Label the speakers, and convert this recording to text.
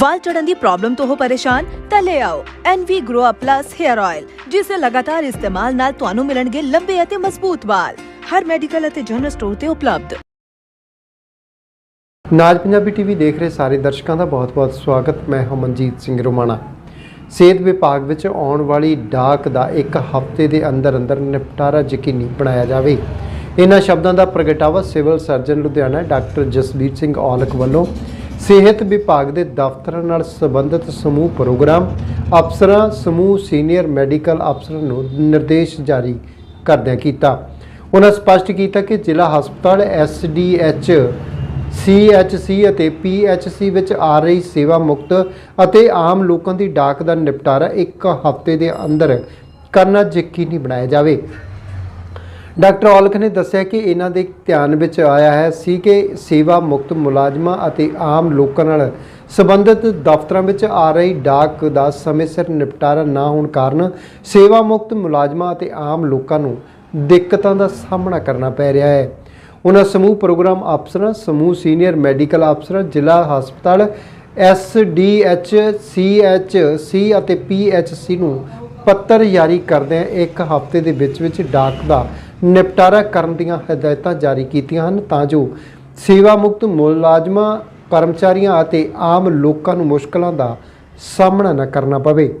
Speaker 1: ਵਾਲ ਚੜਨ ਦੀ ਪ੍ਰੋਬਲਮ ਤੋਂ ਹੋ ਪਰੇਸ਼ਾਨ, ਤਾਂ ਲੈ ਆਓ NV Grow Up Plus Hair Oil ਜਿਸ ਦੇ ਲਗਾਤਾਰ ਇਸਤੇਮਾਲ ਨਾਲ ਤੁਹਾਨੂੰ ਮਿਲਣਗੇ ਲੰਬੇ ਅਤੇ ਮਜ਼ਬੂਤ ਵਾਲ। ਹਰ ਮੈਡੀਕਲ ਅਤੇ ਜਨਰਲ ਸਟੋਰ ਤੇ ਉਪਲਬਧ।
Speaker 2: ਨਾਜ ਪੰਜਾਬੀ ਟੀਵੀ ਦੇਖ ਰਹੇ ਸਾਰੇ ਦਰਸ਼ਕਾਂ ਦਾ ਬਹੁਤ-ਬਹੁਤ ਸਵਾਗਤ। ਮੈਂ ਹਾਂ ਸਿੰਘ ਰੋਮਾਣਾ। ਸਿਹਤ ਵਿਭਾਗ ਵਿੱਚ ਆਉਣ ਵਾਲੀ ਡਾਕ ਦਾ ਇੱਕ ਹਫ਼ਤੇ ਦੇ ਅੰਦਰ ਅੰਦਰ ਨਿਪਟਾਰਾ ਯਕੀਨੀ ਬਣਾਇਆ ਜਾਵੇ। ਇਹਨਾਂ ਸ਼ਬਦਾਂ ਦਾ ਪ੍ਰਗਟਾਵਾ civil surgeon Ludhiana doctor Jasbir Singh Aulakh ਵੱਲੋਂ ਸਿਹਤ ਵਿਭਾਗ ਦੇ ਦਫ਼ਤਰਾਂ ਨਾਲ ਸੰਬੰਧਿਤ ਸਮੂਹ ਪ੍ਰੋਗਰਾਮ ਅਫਸਰਾਂ, ਸਮੂਹ ਸੀਨੀਅਰ ਮੈਡੀਕਲ ਅਫਸਰਾਂ ਨੂੰ ਨਿਰਦੇਸ਼ ਜਾਰੀ ਕਰਦਿਆਂ ਕੀਤਾ। ਉਹਨਾਂ ਸਪਸ਼ਟ ਕੀਤਾ ਕਿ ਜ਼ਿਲ੍ਹਾ ਹਸਪਤਾਲ ਐਸਡੀਐਚ ਸੀਐਚਸੀ ਅਤੇ ਪੀਐਚਸੀ ਵਿੱਚ ਆ ਰਹੀ ਸੇਵਾ ਮੁਕਤ ਅਤੇ ਆਮ ਲੋਕਾਂ ਦੀ ਡਾਕ ਦਾ ਨਿਪਟਾਰਾ ਇੱਕ ਹਫ਼ਤੇ ਦੇ ਅੰਦਰ ਕਰਨਾ ਯਕੀਨੀ ਬਣਾਇਆ ਜਾਵੇ। ਡਾਕਟਰ ਔਲਖ ਨੇ ਦੱਸਿਆ ਕਿ ਇਹਨਾਂ ਦੇ ਧਿਆਨ ਵਿੱਚ ਆਇਆ ਹੈ ਸੀ ਕਿ ਸੇਵਾ ਮੁਕਤ ਮੁਲਾਜ਼ਮਾਂ ਅਤੇ ਆਮ ਲੋਕਾਂ ਨਾਲ ਸੰਬੰਧਿਤ ਦਫ਼ਤਰਾਂ ਵਿੱਚ ਆ ਰਹੀ ਡਾਕ ਦਾ ਸਮੇਂ ਸਿਰ ਨਿਪਟਾਰਾ ਨਾ ਹੋਣ ਕਾਰਨ ਸੇਵਾ ਮੁਕਤ ਮੁਲਾਜ਼ਮਾਂ ਅਤੇ ਆਮ ਲੋਕਾਂ ਨੂੰ ਦਿੱਕਤਾਂ ਦਾ ਸਾਹਮਣਾ ਕਰਨਾ ਪੈ ਰਿਹਾ ਹੈ। ਉਹਨਾਂ ਸਮੂਹ ਪ੍ਰੋਗਰਾਮ ਅਫਸਰਾਂ, ਸਮੂਹ ਸੀਨੀਅਰ ਮੈਡੀਕਲ ਅਫਸਰਾਂ, ਜ਼ਿਲ੍ਹਾ ਹਸਪਤਾਲ ਐਸਡੀਐਚ ਸੀ ਅਤੇ ਪੀ ਐੱਚ ਸੀ ਨੂੰ ਪੱਤਰ ਜਾਰੀ ਕਰਦਿਆਂ ਇੱਕ ਹਫ਼ਤੇ ਦੇ ਵਿੱਚ ਵਿੱਚ ਡਾਕ ਦਾ ਨਿਪਟਾਰਾ ਕਰਨ ਦੀਆਂ ਹਦਾਇਤਾਂ ਜਾਰੀ ਕੀਤੀਆਂ ਹਨ ਤਾਂ ਜੋ ਸੇਵਾ ਮੁਕਤ, ਮੁਲਾਜ਼ਮਾਂ, ਕਰਮਚਾਰੀਆਂ ਅਤੇ ਆਮ ਲੋਕਾਂ ਨੂੰ ਮੁਸ਼ਕਲਾਂ ਦਾ ਸਾਹਮਣਾ ਨਾ ਕਰਨਾ ਪਵੇ।